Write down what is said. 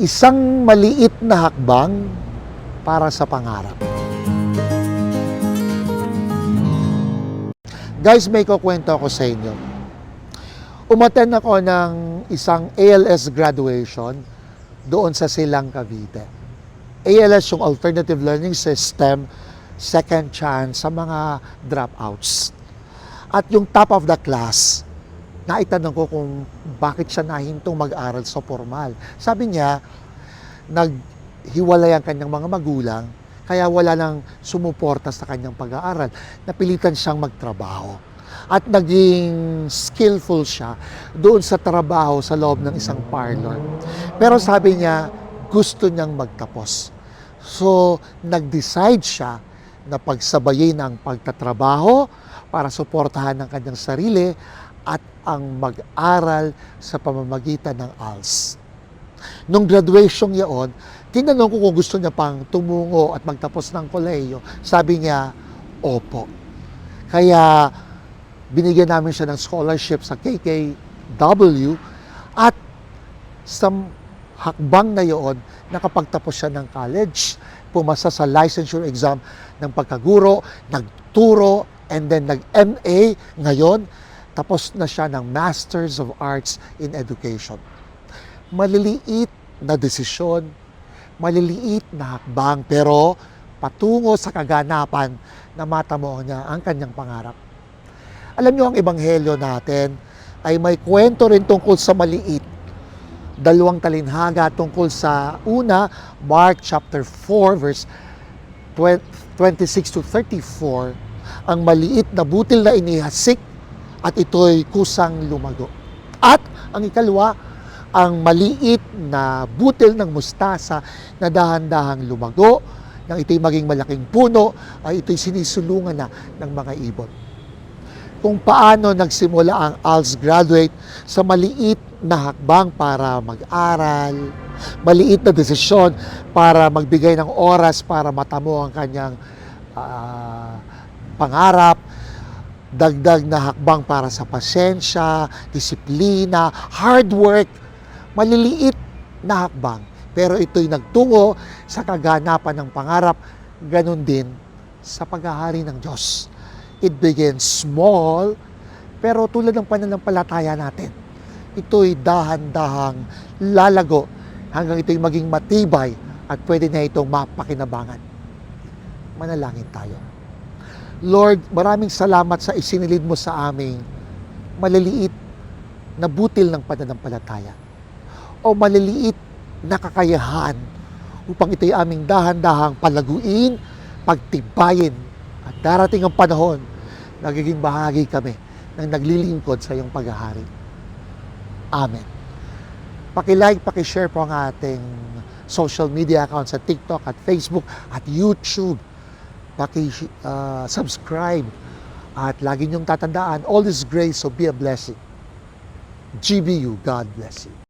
Isang maliit na hakbang para sa pangarap. Guys, may kukwento ako sa inyo. Umaten ako ng isang ALS graduation doon sa Silang Cavite. ALS yung Alternative Learning System, second chance sa mga dropouts. At yung top of the class, naitanong ko kung bakit siya nahintong mag-aral sa formal. Sabi niya, naghiwalay ang kanyang mga magulang, kaya wala nang sumuporta sa kanyang pag-aaral. Napilitan siyang magtrabaho. At naging skillful siya doon sa trabaho sa loob ng isang parlor. Pero sabi niya, gusto niyang magtapos. So, nag-decide siya na pagsabayin ang pagtatrabaho para suportahan ang kanyang sarili at ang mag-aral sa pamamagitan ng ALS. Nung graduation yaon, tinanong ko kung gusto niya pang tumungo at magtapos ng kolehiyo. Sabi niya, opo. Kaya binigyan namin siya ng scholarship sa KKW at sa hakbang na yon, nakapagtapos siya ng college, pumasa sa licensure exam ng pagkaguro, nagturo, and then nag-MA ngayon, tapos na siya ng Masters of Arts in Education. Maliliit na desisyon, maliliit na hakbang, pero patungo sa kaganapan na matamo niya ang kanyang pangarap. Alam niyo ang ebanghelyo natin ay may kwento rin tungkol sa maliit. Dalawang talinhaga tungkol sa una, Mark chapter 4 verse 20 26 to 34, ang maliit na butil na inihasik at ito'y kusang lumago. At ang ikalawa, ang maliit na butil ng mustasa na dahan-dahang lumago, nang ito'y maging malaking puno, ay ito'y sinisulungan na ng mga ibon kung paano nagsimula ang ALS graduate sa maliit na hakbang para mag-aral, maliit na desisyon para magbigay ng oras para matamo ang kanyang ah, pangarap, dagdag na hakbang para sa pasensya, disiplina, hard work, maliliit na hakbang. Pero ito'y nagtungo sa kaganapan ng pangarap, ganun din sa paghahari ng Diyos. It begins small, pero tulad ng pananampalataya natin, ito'y dahan-dahang lalago hanggang ito'y maging matibay at pwede na itong mapakinabangan. Manalangin tayo. Lord, maraming salamat sa isinilid mo sa aming maliliit na butil ng pananampalataya o maliliit na kakayahan upang ito'y aming dahan-dahang palaguin, pagtibayin at darating ang panahon, nagiging bahagi kami ng naglilingkod sa iyong paghahari. Amen. Pakilike, pakishare po ang ating social media accounts sa TikTok at Facebook at YouTube. Paki-subscribe at lagi niyong tatandaan, all is grace, so be a blessing. GBU, God bless you.